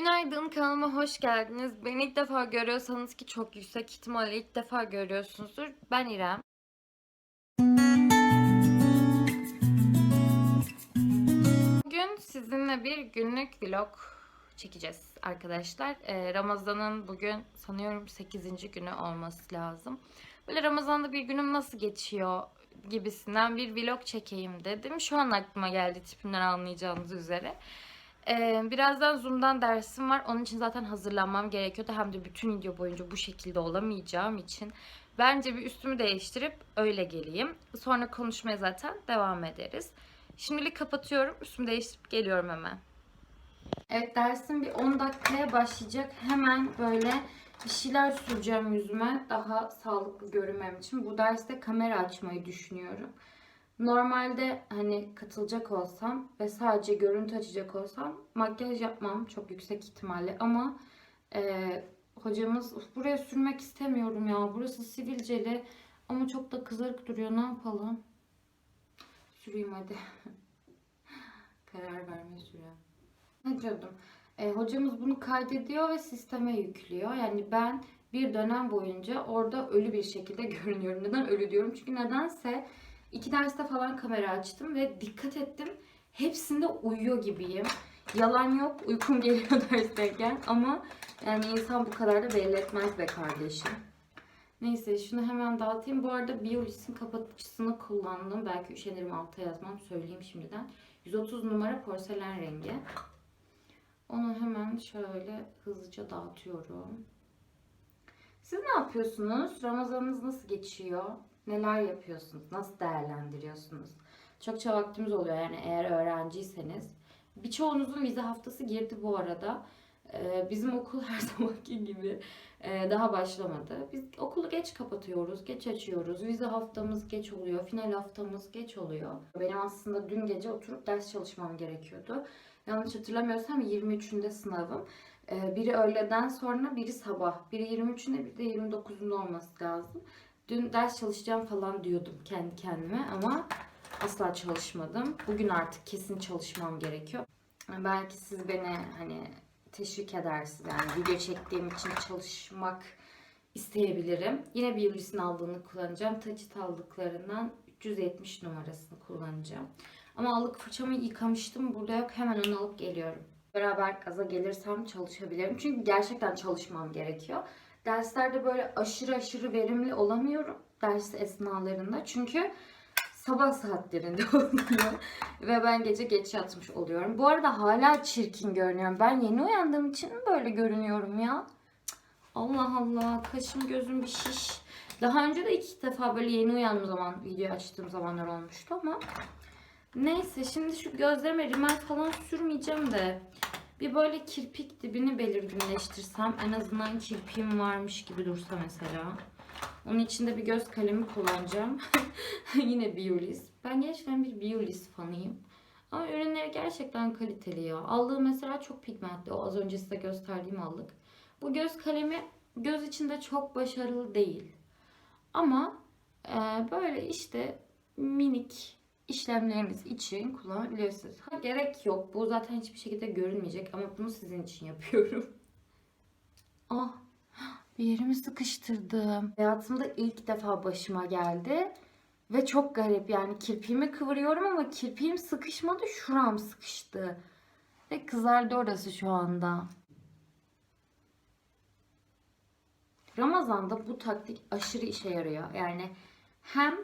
Günaydın kanalıma hoş geldiniz. Beni ilk defa görüyorsanız ki çok yüksek ihtimalle ilk defa görüyorsunuzdur. Ben İrem. Bugün sizinle bir günlük vlog çekeceğiz arkadaşlar. Ee, Ramazan'ın bugün sanıyorum 8. günü olması lazım. Böyle Ramazan'da bir günüm nasıl geçiyor gibisinden bir vlog çekeyim dedim. Şu an aklıma geldi tipimden anlayacağınız üzere. Ee, birazdan Zoom'dan dersim var. Onun için zaten hazırlanmam gerekiyordu. Hem de bütün video boyunca bu şekilde olamayacağım için. Bence bir üstümü değiştirip öyle geleyim. Sonra konuşmaya zaten devam ederiz. Şimdilik kapatıyorum. Üstümü değiştirip geliyorum hemen. Evet dersim bir 10 dakikaya başlayacak. Hemen böyle bir şeyler süreceğim yüzüme. Daha sağlıklı görünmem için. Bu derste kamera açmayı düşünüyorum. Normalde hani katılacak olsam ve sadece görüntü açacak olsam makyaj yapmam çok yüksek ihtimalle ama e, hocamız "Uf, buraya sürmek istemiyorum ya burası sivilceli ama çok da kızarık duruyor ne yapalım? Süreyim hadi. Karar verme süre. Ne diyordum? E, hocamız bunu kaydediyor ve sisteme yüklüyor. Yani ben bir dönem boyunca orada ölü bir şekilde görünüyorum. Neden ölü diyorum? Çünkü nedense iki derste falan kamera açtım ve dikkat ettim. Hepsinde uyuyor gibiyim. Yalan yok. Uykum geliyor dersteyken ama yani insan bu kadar da belli etmez be kardeşim. Neyse şunu hemen dağıtayım. Bu arada Biolis'in kapatıcısını kullandım. Belki üşenirim alta yazmam. Söyleyeyim şimdiden. 130 numara porselen rengi. Onu hemen şöyle hızlıca dağıtıyorum. Siz ne yapıyorsunuz? Ramazanınız nasıl geçiyor? Neler yapıyorsunuz? Nasıl değerlendiriyorsunuz? Çokça vaktimiz oluyor yani eğer öğrenciyseniz. Birçoğunuzun vize haftası girdi bu arada. Ee, bizim okul her zamanki gibi e, daha başlamadı. Biz okulu geç kapatıyoruz, geç açıyoruz. Vize haftamız geç oluyor, final haftamız geç oluyor. Benim aslında dün gece oturup ders çalışmam gerekiyordu. Yanlış hatırlamıyorsam 23'ünde sınavım. Ee, biri öğleden sonra, biri sabah. Biri 23'ünde, biri de 29'unda olması lazım. Dün ders çalışacağım falan diyordum kendi kendime ama asla çalışmadım. Bugün artık kesin çalışmam gerekiyor. Belki siz beni hani teşvik edersiniz. Yani video çektiğim için çalışmak isteyebilirim. Yine Biolis'in aldığını kullanacağım. Tacit aldıklarından 370 numarasını kullanacağım. Ama allık fırçamı yıkamıştım. Burada yok. Hemen onu alıp geliyorum. Beraber gaza gelirsem çalışabilirim. Çünkü gerçekten çalışmam gerekiyor. Derslerde böyle aşırı aşırı verimli olamıyorum ders esnalarında. Çünkü sabah saatlerinde oluyor. Ve ben gece geç yatmış oluyorum. Bu arada hala çirkin görünüyorum. Ben yeni uyandığım için mi böyle görünüyorum ya? Allah Allah. Kaşım gözüm bir şiş. Daha önce de iki defa böyle yeni uyandığım zaman video açtığım zamanlar olmuştu ama Neyse şimdi şu gözlerime rimel falan sürmeyeceğim de bir böyle kirpik dibini belirginleştirsem en azından kirpiğim varmış gibi dursa mesela. Onun için de bir göz kalemi kullanacağım. Yine Biolis. Ben gerçekten bir Biolis fanıyım. Ama ürünleri gerçekten kaliteli ya. Allığı mesela çok pigmentli. O az önce size gösterdiğim allık. Bu göz kalemi göz içinde çok başarılı değil. Ama e, böyle işte minik işlemleriniz için kullanabilirsiniz. Ha, gerek yok. Bu zaten hiçbir şekilde görünmeyecek ama bunu sizin için yapıyorum. Ah bir yerimi sıkıştırdım. Hayatımda ilk defa başıma geldi. Ve çok garip yani kirpiğimi kıvırıyorum ama kirpiğim sıkışmadı şuram sıkıştı. Ve kızardı orası şu anda. Ramazan'da bu taktik aşırı işe yarıyor. Yani hem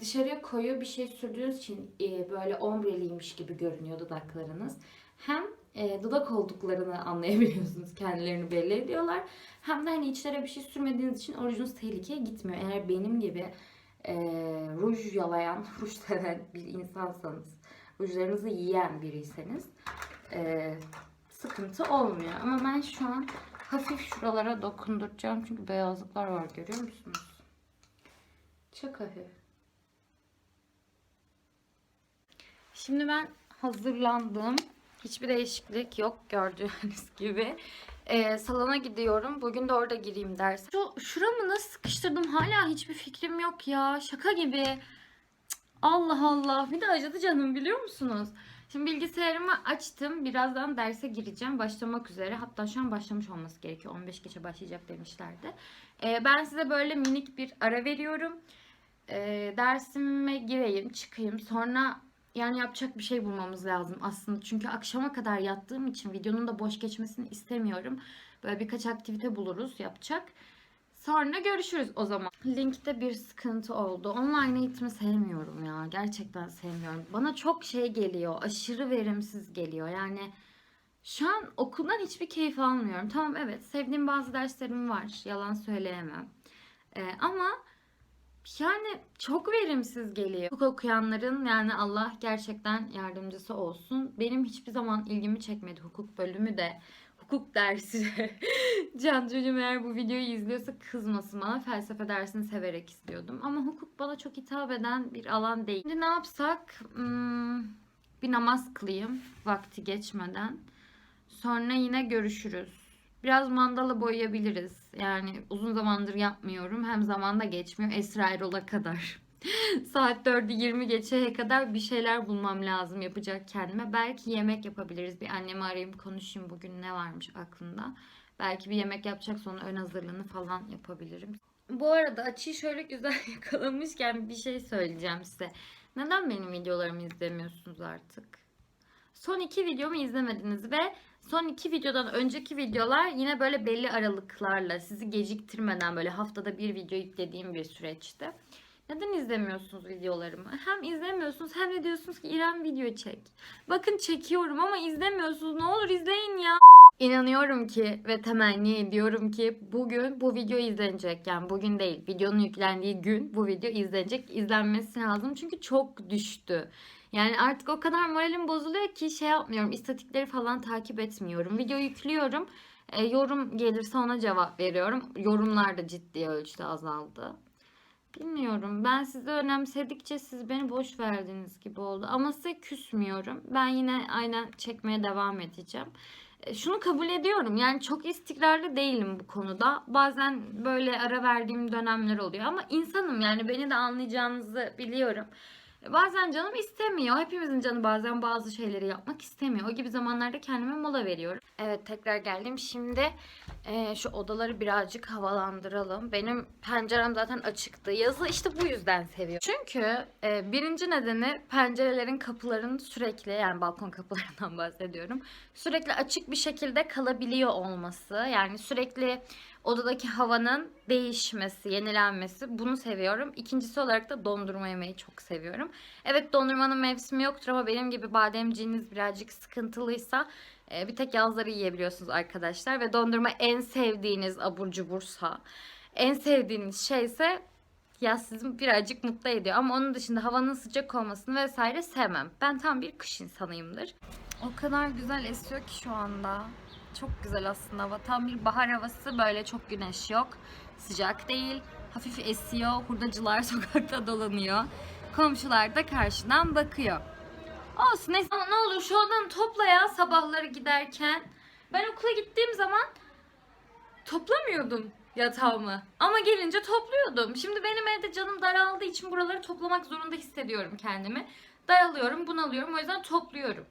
dışarıya koyu bir şey sürdüğünüz için e, böyle ombreliymiş gibi görünüyor dudaklarınız. Hem e, dudak olduklarını anlayabiliyorsunuz. Kendilerini belli ediyorlar. Hem de hani içlere bir şey sürmediğiniz için orucunuz tehlikeye gitmiyor. Eğer benim gibi e, ruj yalayan, ruj seven bir insansanız, rujlarınızı yiyen biriyseniz e, sıkıntı olmuyor. Ama ben şu an hafif şuralara dokunduracağım. Çünkü beyazlıklar var görüyor musunuz? Çok hafif. Şimdi ben hazırlandım. Hiçbir değişiklik yok gördüğünüz gibi. Ee, salona gidiyorum. Bugün de orada gireyim ders. Şu şuramı nasıl sıkıştırdım hala hiçbir fikrim yok ya. Şaka gibi. Allah Allah. Bir de acıdı canım biliyor musunuz? Şimdi bilgisayarımı açtım. Birazdan derse gireceğim. Başlamak üzere. Hatta şu an başlamış olması gerekiyor. 15 geçe başlayacak demişlerdi. Ee, ben size böyle minik bir ara veriyorum. Ee, dersime gireyim, çıkayım. Sonra yani yapacak bir şey bulmamız lazım aslında. Çünkü akşama kadar yattığım için videonun da boş geçmesini istemiyorum. Böyle birkaç aktivite buluruz yapacak. Sonra görüşürüz o zaman. Linkte bir sıkıntı oldu. Online eğitimi sevmiyorum ya. Gerçekten sevmiyorum. Bana çok şey geliyor. Aşırı verimsiz geliyor. Yani şu an okuldan hiçbir keyif almıyorum. Tamam evet sevdiğim bazı derslerim var. Yalan söyleyemem. Ee, ama yani çok verimsiz geliyor. Hukuk okuyanların yani Allah gerçekten yardımcısı olsun. Benim hiçbir zaman ilgimi çekmedi hukuk bölümü de. Hukuk dersi de. Can çocuğum eğer bu videoyu izliyorsa kızmasın bana. Felsefe dersini severek istiyordum. Ama hukuk bana çok hitap eden bir alan değil. Şimdi ne yapsak? Hmm, bir namaz kılayım vakti geçmeden. Sonra yine görüşürüz. Biraz mandala boyayabiliriz. Yani uzun zamandır yapmıyorum. Hem zamanda geçmiyor. Esra Erol'a kadar. Saat 4'ü 20 geçeye kadar bir şeyler bulmam lazım yapacak kendime. Belki yemek yapabiliriz. Bir annemi arayayım konuşayım bugün ne varmış aklında. Belki bir yemek yapacak sonra ön hazırlığını falan yapabilirim. Bu arada açıyı şöyle güzel yakalamışken bir şey söyleyeceğim size. Neden benim videolarımı izlemiyorsunuz artık? Son iki videomu izlemediniz ve son iki videodan önceki videolar yine böyle belli aralıklarla sizi geciktirmeden böyle haftada bir video yüklediğim bir süreçti. Neden izlemiyorsunuz videolarımı? Hem izlemiyorsunuz hem de diyorsunuz ki İrem video çek. Bakın çekiyorum ama izlemiyorsunuz. Ne olur izleyin ya. İnanıyorum ki ve temenni ediyorum ki bugün bu video izlenecek. Yani bugün değil. Videonun yüklendiği gün bu video izlenecek. İzlenmesi lazım çünkü çok düştü. Yani artık o kadar moralim bozuluyor ki şey yapmıyorum. İstatikleri falan takip etmiyorum. Video yüklüyorum. E, yorum gelirse ona cevap veriyorum. Yorumlar da ciddi ölçüde azaldı. Bilmiyorum. Ben sizi önemsedikçe siz beni boş verdiniz gibi oldu. Ama size küsmüyorum. Ben yine aynen çekmeye devam edeceğim. E, Şunu kabul ediyorum. Yani çok istikrarlı değilim bu konuda. Bazen böyle ara verdiğim dönemler oluyor. Ama insanım yani beni de anlayacağınızı biliyorum. Bazen canım istemiyor. Hepimizin canı bazen bazı şeyleri yapmak istemiyor. O gibi zamanlarda kendime mola veriyorum. Evet tekrar geldim. Şimdi e, şu odaları birazcık havalandıralım. Benim pencerem zaten açıktı. Yazı işte bu yüzden seviyorum. Çünkü e, birinci nedeni pencerelerin kapılarının sürekli yani balkon kapılarından bahsediyorum. Sürekli açık bir şekilde kalabiliyor olması. Yani sürekli odadaki havanın değişmesi, yenilenmesi bunu seviyorum. İkincisi olarak da dondurma yemeyi çok seviyorum. Evet dondurmanın mevsimi yoktur ama benim gibi bademciğiniz birazcık sıkıntılıysa e, bir tek yazları yiyebiliyorsunuz arkadaşlar. Ve dondurma en sevdiğiniz abur cubursa, en sevdiğiniz şeyse yaz sizi birazcık mutlu ediyor. Ama onun dışında havanın sıcak olmasını vesaire sevmem. Ben tam bir kış insanıyımdır. O kadar güzel esiyor ki şu anda. Çok güzel aslında hava. Tam bir bahar havası. Böyle çok güneş yok. Sıcak değil. Hafif esiyor. Hurdacılar sokakta dolanıyor. Komşular da karşıdan bakıyor. Olsun neyse ne olur şu odanı topla ya sabahları giderken. Ben okula gittiğim zaman toplamıyordum yatağımı. Ama gelince topluyordum. Şimdi benim evde canım daraldığı için buraları toplamak zorunda hissediyorum kendimi. Daralıyorum, bunalıyorum. O yüzden topluyorum.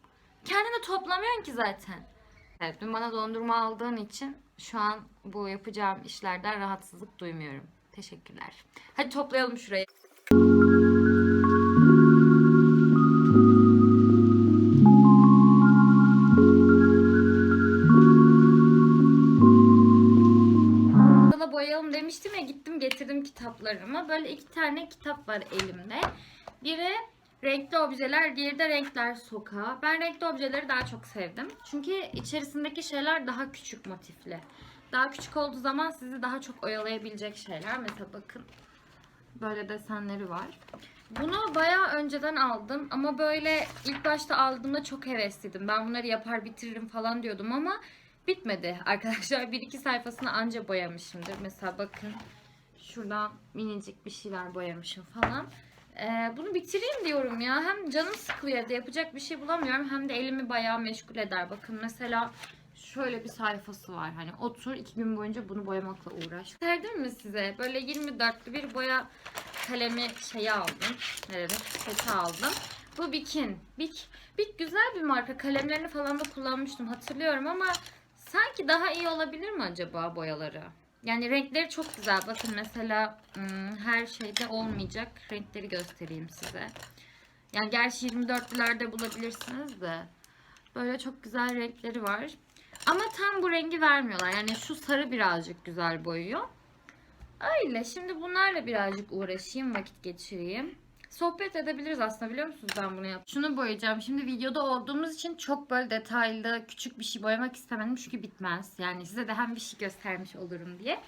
Kendini toplamıyorsun ki zaten. Evet, dün bana dondurma aldığın için şu an bu yapacağım işlerden rahatsızlık duymuyorum. Teşekkürler. Hadi toplayalım şurayı. Sana boyayalım demiştim ya gittim getirdim kitaplarımı. Böyle iki tane kitap var elimde. Biri Renkli Objeler, diğeri de Renkler Sokağı. Ben renkli objeleri daha çok sevdim. Çünkü içerisindeki şeyler daha küçük motifli. Daha küçük olduğu zaman sizi daha çok oyalayabilecek şeyler. Mesela bakın böyle desenleri var. Bunu bayağı önceden aldım ama böyle ilk başta aldığımda çok hevesliydim. Ben bunları yapar bitiririm falan diyordum ama bitmedi arkadaşlar. Bir iki sayfasını anca boyamışımdır. Mesela bakın şuradan minicik bir şeyler boyamışım falan. Ee, bunu bitireyim diyorum ya. Hem canım sıkılıyor evde yapacak bir şey bulamıyorum hem de elimi bayağı meşgul eder. Bakın mesela şöyle bir sayfası var. Hani otur iki gün boyunca bunu boyamakla uğraş. Serdim mi size? Böyle 24'lü bir boya kalemi şeyi aldım. Ne demek? Seti aldım. Bu Bikin. Bik, Bik güzel bir marka. Kalemlerini falan da kullanmıştım hatırlıyorum ama sanki daha iyi olabilir mi acaba boyaları? Yani renkleri çok güzel. Bakın mesela hmm, her şeyde olmayacak renkleri göstereyim size. Yani gerçi 24'lülerde bulabilirsiniz de. Böyle çok güzel renkleri var. Ama tam bu rengi vermiyorlar. Yani şu sarı birazcık güzel boyuyor. Öyle. Şimdi bunlarla birazcık uğraşayım, vakit geçireyim. Sohbet edebiliriz aslında biliyor musunuz ben bunu yap. Şunu boyayacağım. Şimdi videoda olduğumuz için çok böyle detaylı küçük bir şey boyamak istemedim çünkü bitmez. Yani size de hem bir şey göstermiş olurum diye.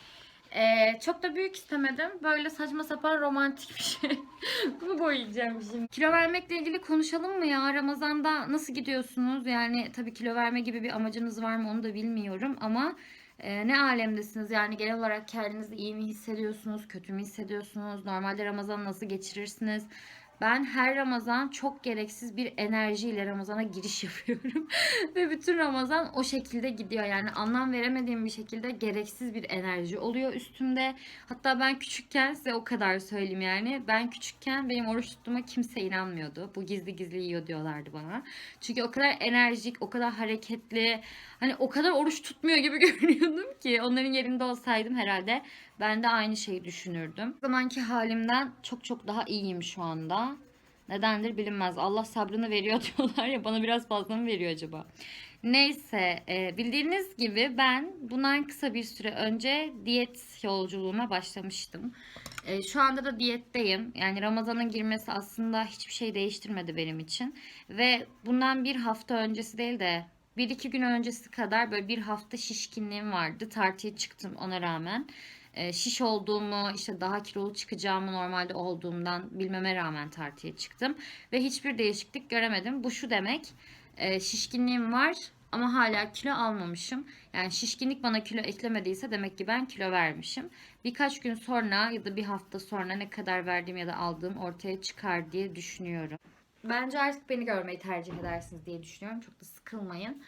Ee, çok da büyük istemedim. Böyle saçma sapan romantik bir şey. Bunu boyayacağım şimdi. Kilo vermekle ilgili konuşalım mı ya? Ramazan'da nasıl gidiyorsunuz? Yani tabii kilo verme gibi bir amacınız var mı onu da bilmiyorum ama e, ne alemdesiniz? Yani genel olarak kendinizi iyi mi hissediyorsunuz? Kötü mü hissediyorsunuz? Normalde Ramazan nasıl geçirirsiniz? Ben her Ramazan çok gereksiz bir enerjiyle Ramazan'a giriş yapıyorum. Ve bütün Ramazan o şekilde gidiyor. Yani anlam veremediğim bir şekilde gereksiz bir enerji oluyor üstümde. Hatta ben küçükken size o kadar söyleyeyim yani. Ben küçükken benim oruç tuttuğuma kimse inanmıyordu. Bu gizli gizli yiyor diyorlardı bana. Çünkü o kadar enerjik, o kadar hareketli, hani o kadar oruç tutmuyor gibi görünüyordum ki onların yerinde olsaydım herhalde ben de aynı şeyi düşünürdüm. O zamanki halimden çok çok daha iyiyim şu anda. Nedendir bilinmez. Allah sabrını veriyor diyorlar ya bana biraz fazla mı veriyor acaba? Neyse e, bildiğiniz gibi ben bundan kısa bir süre önce diyet yolculuğuma başlamıştım. E, şu anda da diyetteyim. Yani Ramazan'ın girmesi aslında hiçbir şey değiştirmedi benim için. Ve bundan bir hafta öncesi değil de bir iki gün öncesi kadar böyle bir hafta şişkinliğim vardı. Tartıya çıktım ona rağmen. E, şiş olduğumu, işte daha kilolu çıkacağımı normalde olduğumdan bilmeme rağmen tartıya çıktım. Ve hiçbir değişiklik göremedim. Bu şu demek, e, şişkinliğim var ama hala kilo almamışım. Yani şişkinlik bana kilo eklemediyse demek ki ben kilo vermişim. Birkaç gün sonra ya da bir hafta sonra ne kadar verdiğim ya da aldığım ortaya çıkar diye düşünüyorum. Bence artık beni görmeyi tercih edersiniz diye düşünüyorum. Çok da sıkılmayın.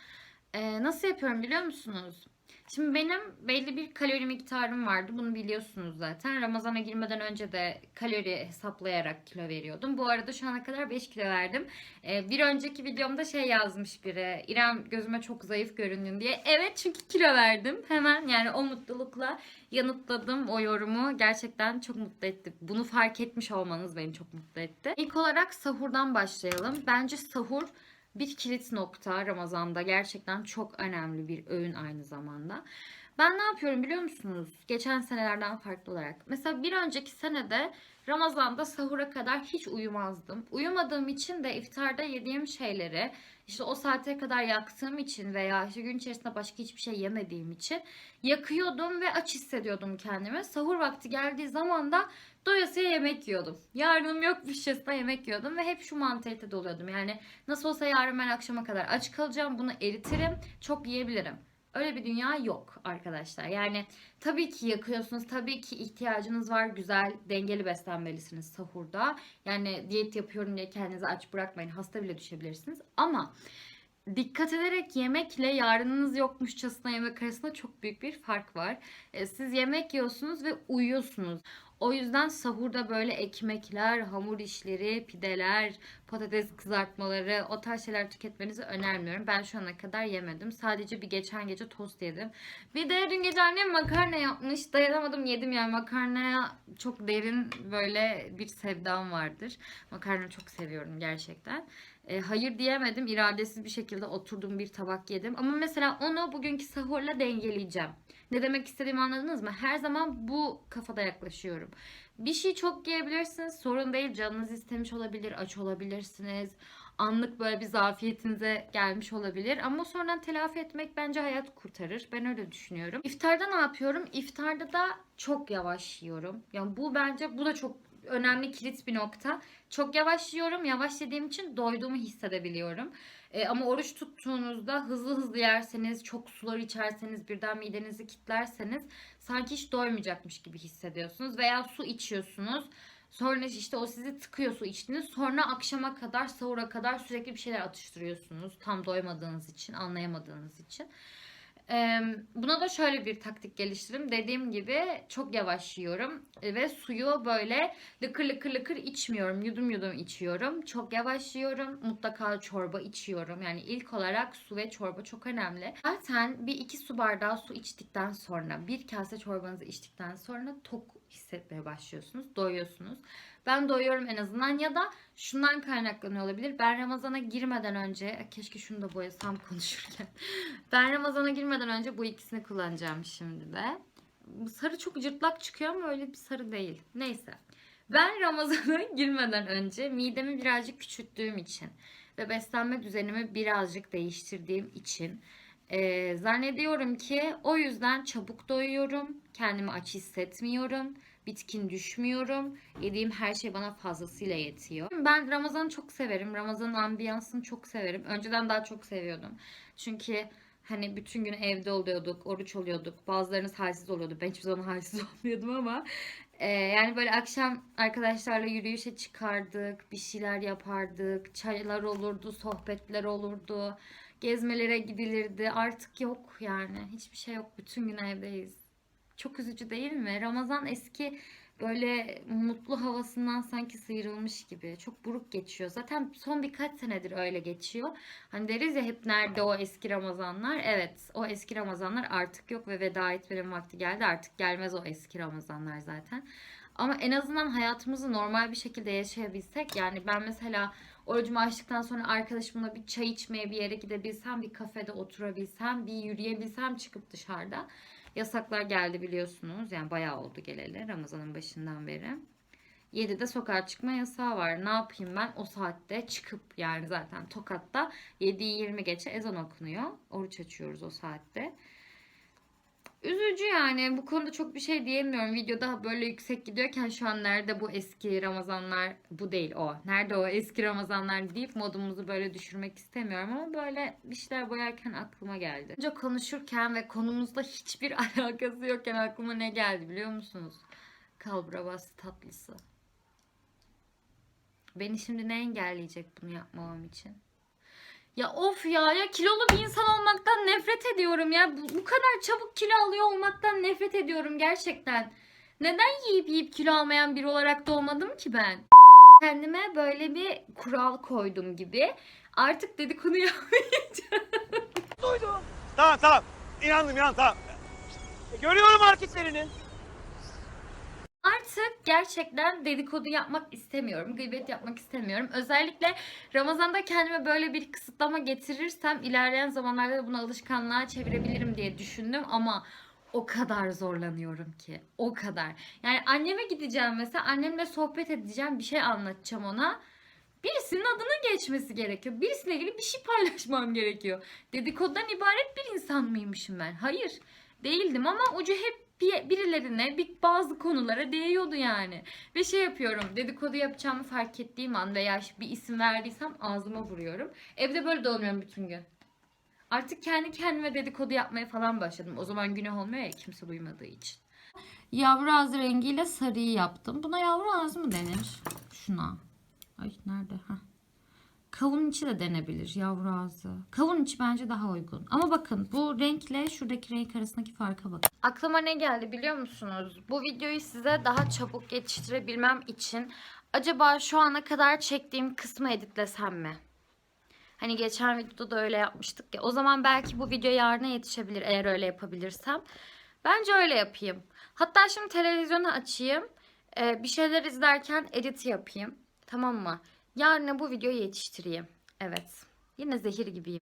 Ee, nasıl yapıyorum biliyor musunuz? Şimdi benim belli bir kalori miktarım vardı. Bunu biliyorsunuz zaten. Ramazana girmeden önce de kalori hesaplayarak kilo veriyordum. Bu arada şu ana kadar 5 kilo verdim. Ee, bir önceki videomda şey yazmış biri. İrem gözüme çok zayıf göründün diye. Evet çünkü kilo verdim. Hemen yani o mutlulukla yanıtladım o yorumu. Gerçekten çok mutlu etti. Bunu fark etmiş olmanız beni çok mutlu etti. İlk olarak sahurdan başlayalım. Bence sahur bir kilit nokta Ramazan'da gerçekten çok önemli bir öğün aynı zamanda. Ben ne yapıyorum biliyor musunuz? Geçen senelerden farklı olarak. Mesela bir önceki senede Ramazan'da sahura kadar hiç uyumazdım. Uyumadığım için de iftarda yediğim şeyleri işte o saate kadar yaktığım için veya işte gün içerisinde başka hiçbir şey yemediğim için yakıyordum ve aç hissediyordum kendimi. Sahur vakti geldiği zaman da doyasıya yemek yiyordum. Yarınım yokmuşçasına yemek yiyordum ve hep şu mantalitede oluyordum. Yani nasıl olsa yarın ben akşama kadar aç kalacağım. Bunu eritirim. Çok yiyebilirim. Öyle bir dünya yok arkadaşlar. Yani tabii ki yakıyorsunuz. Tabii ki ihtiyacınız var. Güzel, dengeli beslenmelisiniz sahurda. Yani diyet yapıyorum diye kendinizi aç bırakmayın. Hasta bile düşebilirsiniz. Ama dikkat ederek yemekle yarınınız yokmuşçasına yemek arasında çok büyük bir fark var. E, Siz yemek yiyorsunuz ve uyuyorsunuz. O yüzden sahurda böyle ekmekler, hamur işleri, pideler, patates kızartmaları o tarz şeyler tüketmenizi önermiyorum. Ben şu ana kadar yemedim. Sadece bir geçen gece tost yedim. Bir de dün gece annem makarna yapmış. Dayanamadım yedim yani makarnaya çok derin böyle bir sevdam vardır. Makarna çok seviyorum gerçekten. E, hayır diyemedim. İradesiz bir şekilde oturdum bir tabak yedim. Ama mesela onu bugünkü sahurla dengeleyeceğim. Ne demek istediğimi anladınız mı? Her zaman bu kafada yaklaşıyorum. Bir şey çok yiyebilirsiniz. Sorun değil. Canınız istemiş olabilir. Aç olabilirsiniz. Anlık böyle bir zafiyetinize gelmiş olabilir. Ama sonradan telafi etmek bence hayat kurtarır. Ben öyle düşünüyorum. İftarda ne yapıyorum? İftarda da çok yavaş yiyorum. Yani bu bence bu da çok önemli kilit bir nokta. Çok yavaş yiyorum. Yavaş yediğim için doyduğumu hissedebiliyorum. E, ama oruç tuttuğunuzda hızlı hızlı yerseniz, çok sular içerseniz, birden midenizi kitlerseniz sanki hiç doymayacakmış gibi hissediyorsunuz. Veya su içiyorsunuz. Sonra işte o sizi tıkıyor su içtiniz. Sonra akşama kadar, sahura kadar sürekli bir şeyler atıştırıyorsunuz. Tam doymadığınız için, anlayamadığınız için. Buna da şöyle bir taktik geliştirdim. Dediğim gibi çok yavaş yiyorum E, ve suyu böyle lıkır lıkır lıkır içmiyorum. Yudum yudum içiyorum. Çok yavaş yiyorum. Mutlaka çorba içiyorum. Yani ilk olarak su ve çorba çok önemli. Zaten bir iki su bardağı su içtikten sonra bir kase çorbanızı içtikten sonra tok hissetmeye başlıyorsunuz. Doyuyorsunuz. Ben doyuyorum en azından ya da şundan kaynaklanıyor olabilir. Ben Ramazan'a girmeden önce keşke şunu da boyasam konuşurken. Ben Ramazan'a girmeden önce bu ikisini kullanacağım şimdi de. Bu sarı çok cırtlak çıkıyor ama öyle bir sarı değil. Neyse. Ben Ramazan'a girmeden önce midemi birazcık küçülttüğüm için ve beslenme düzenimi birazcık değiştirdiğim için eee, zannediyorum ki o yüzden çabuk doyuyorum. Kendimi aç hissetmiyorum. Bitkin düşmüyorum. Yediğim her şey bana fazlasıyla yetiyor. Ben Ramazan'ı çok severim. Ramazan'ın ambiyansını çok severim. Önceden daha çok seviyordum. Çünkü hani bütün gün evde oluyorduk, oruç oluyorduk. Bazılarınız halsiz oluyordu. Ben hiçbir zaman halsiz olmuyordum ama e, yani böyle akşam arkadaşlarla yürüyüşe çıkardık, bir şeyler yapardık, çaylar olurdu, sohbetler olurdu, gezmelere gidilirdi. Artık yok yani. Hiçbir şey yok. Bütün gün evdeyiz. Çok üzücü değil mi? Ramazan eski böyle mutlu havasından sanki sıyrılmış gibi. Çok buruk geçiyor. Zaten son birkaç senedir öyle geçiyor. Hani deriz ya hep nerede o eski Ramazanlar? Evet, o eski Ramazanlar artık yok ve veda etmenin vakti geldi. Artık gelmez o eski Ramazanlar zaten. Ama en azından hayatımızı normal bir şekilde yaşayabilsek yani ben mesela orucumu açtıktan sonra arkadaşımla bir çay içmeye bir yere gidebilsem, bir kafede oturabilsem, bir yürüyebilsem çıkıp dışarıda. Yasaklar geldi biliyorsunuz. Yani bayağı oldu geleli Ramazan'ın başından beri. 7'de sokağa çıkma yasağı var. Ne yapayım ben o saatte çıkıp yani zaten Tokat'ta 7'yi 20 geçe ezan okunuyor. Oruç açıyoruz o saatte. Üzücü yani bu konuda çok bir şey diyemiyorum. Videoda böyle yüksek gidiyorken şu an nerede bu eski Ramazanlar bu değil o. Nerede o eski Ramazanlar deyip modumuzu böyle düşürmek istemiyorum ama böyle bir şeyler boyarken aklıma geldi. Önce konuşurken ve konumuzla hiçbir alakası yokken aklıma ne geldi biliyor musunuz? Kalbura bastı tatlısı. Beni şimdi ne engelleyecek bunu yapmamam için? Ya of ya ya kilolu bir insan olmaktan nefret ediyorum ya. Bu, bu kadar çabuk kilo alıyor olmaktan nefret ediyorum gerçekten. Neden yiyip yiyip kilo almayan biri olarak doğmadım ki ben? Kendime böyle bir kural koydum gibi. Artık dedikodu yapmayacağım. Tamam tamam. İnandım inandım tamam. Görüyorum hareketlerini. Artık gerçekten dedikodu yapmak istemiyorum. Gıybet yapmak istemiyorum. Özellikle Ramazan'da kendime böyle bir kısıtlama getirirsem ilerleyen zamanlarda da bunu alışkanlığa çevirebilirim diye düşündüm ama o kadar zorlanıyorum ki. O kadar. Yani anneme gideceğim mesela annemle sohbet edeceğim bir şey anlatacağım ona. Birisinin adının geçmesi gerekiyor. Birisiyle ilgili bir şey paylaşmam gerekiyor. Dedikodudan ibaret bir insan mıymışım ben? Hayır. Değildim ama ucu hep bir, birilerine bir bazı konulara değiyordu yani. Ve şey yapıyorum dedikodu yapacağımı fark ettiğim an veya bir isim verdiysem ağzıma vuruyorum. Evde böyle dolanıyorum bütün gün. Artık kendi kendime dedikodu yapmaya falan başladım. O zaman günah olmuyor ya kimse duymadığı için. Yavru ağzı rengiyle sarıyı yaptım. Buna yavru ağzı mı denir? Şuna. Ay nerede? Heh. Kavun içi de denebilir yavru ağzı. Kavun içi bence daha uygun. Ama bakın bu renkle şuradaki renk arasındaki farka bakın. Aklıma ne geldi biliyor musunuz? Bu videoyu size daha çabuk yetiştirebilmem için acaba şu ana kadar çektiğim kısmı editlesem mi? Hani geçen videoda da öyle yapmıştık ya. O zaman belki bu video yarına yetişebilir eğer öyle yapabilirsem. Bence öyle yapayım. Hatta şimdi televizyonu açayım. Ee, bir şeyler izlerken edit yapayım. Tamam mı? Yarına bu videoyu yetiştireyim. Evet. Yine zehir gibiyim.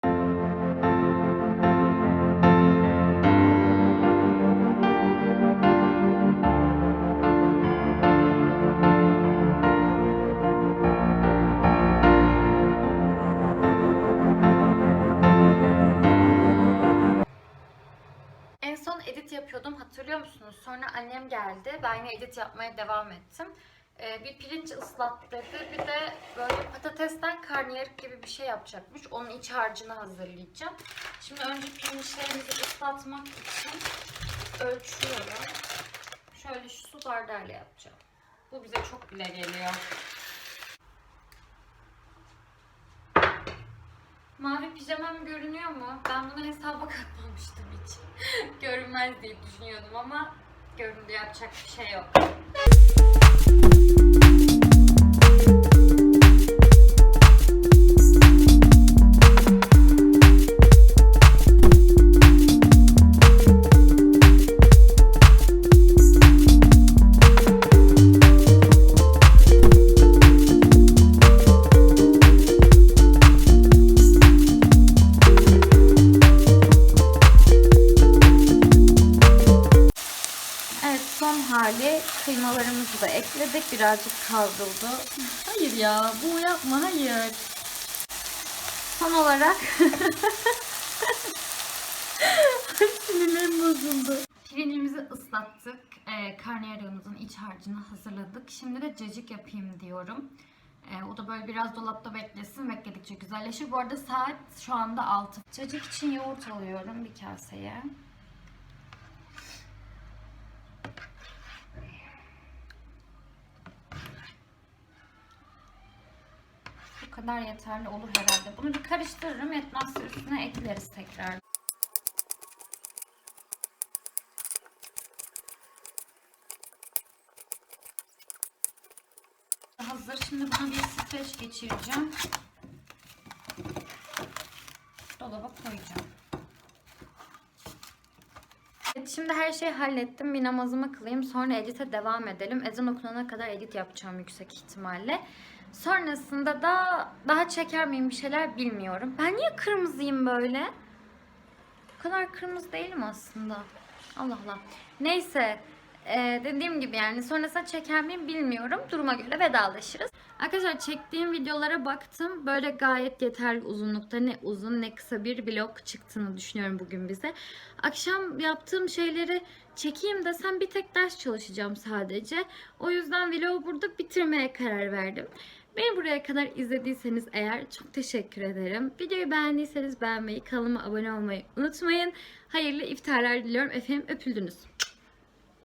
En son edit yapıyordum hatırlıyor musunuz? Sonra annem geldi. Ben yine edit yapmaya devam ettim. Ee, bir pirinç ıslattırdı. Bir de böyle patatesten karnıyarık gibi bir şey yapacakmış. Onun iç harcını hazırlayacağım. Şimdi önce pirinçlerimizi ıslatmak için ölçüyorum. Şöyle şu su bardağıyla yapacağım. Bu bize çok bile geliyor. Mavi pijamam görünüyor mu? Ben bunu hesaba katmamıştım hiç. Görünmez diye düşünüyordum ama göründü yapacak bir şey yok. Evet Son olarak sinirlerim bozuldu. Pirincimizi ıslattık. Ee, karnıyarığımızın iç harcını hazırladık. Şimdi de cacık yapayım diyorum. Ee, o da böyle biraz dolapta beklesin. Bekledikçe güzelleşir. Bu arada saat şu anda 6. Cacık için yoğurt alıyorum bir kaseye. Kadar yeterli olur herhalde. Bunu bir karıştırırım. Yetmezse üstüne ekleriz tekrar. Hazır. Şimdi bunu bir streç geçireceğim. Dolaba koyacağım. Şimdi her şeyi hallettim. Bir namazımı kılayım. Sonra edite devam edelim. Ezan okunana kadar edit yapacağım yüksek ihtimalle. Sonrasında da daha çeker miyim bir şeyler bilmiyorum. Ben niye kırmızıyım böyle? Bu kadar kırmızı değilim aslında. Allah Allah. Neyse. Ee, dediğim gibi yani sonrasında çeker miyim bilmiyorum. Duruma göre vedalaşırız. Arkadaşlar çektiğim videolara baktım. Böyle gayet yeterli uzunlukta ne uzun ne kısa bir vlog çıktığını düşünüyorum bugün bize. Akşam yaptığım şeyleri çekeyim desem bir tek ders çalışacağım sadece. O yüzden vlogu burada bitirmeye karar verdim. Beni buraya kadar izlediyseniz eğer çok teşekkür ederim. Videoyu beğendiyseniz beğenmeyi, kanalıma abone olmayı unutmayın. Hayırlı iftarlar diliyorum. Efendim öpüldünüz.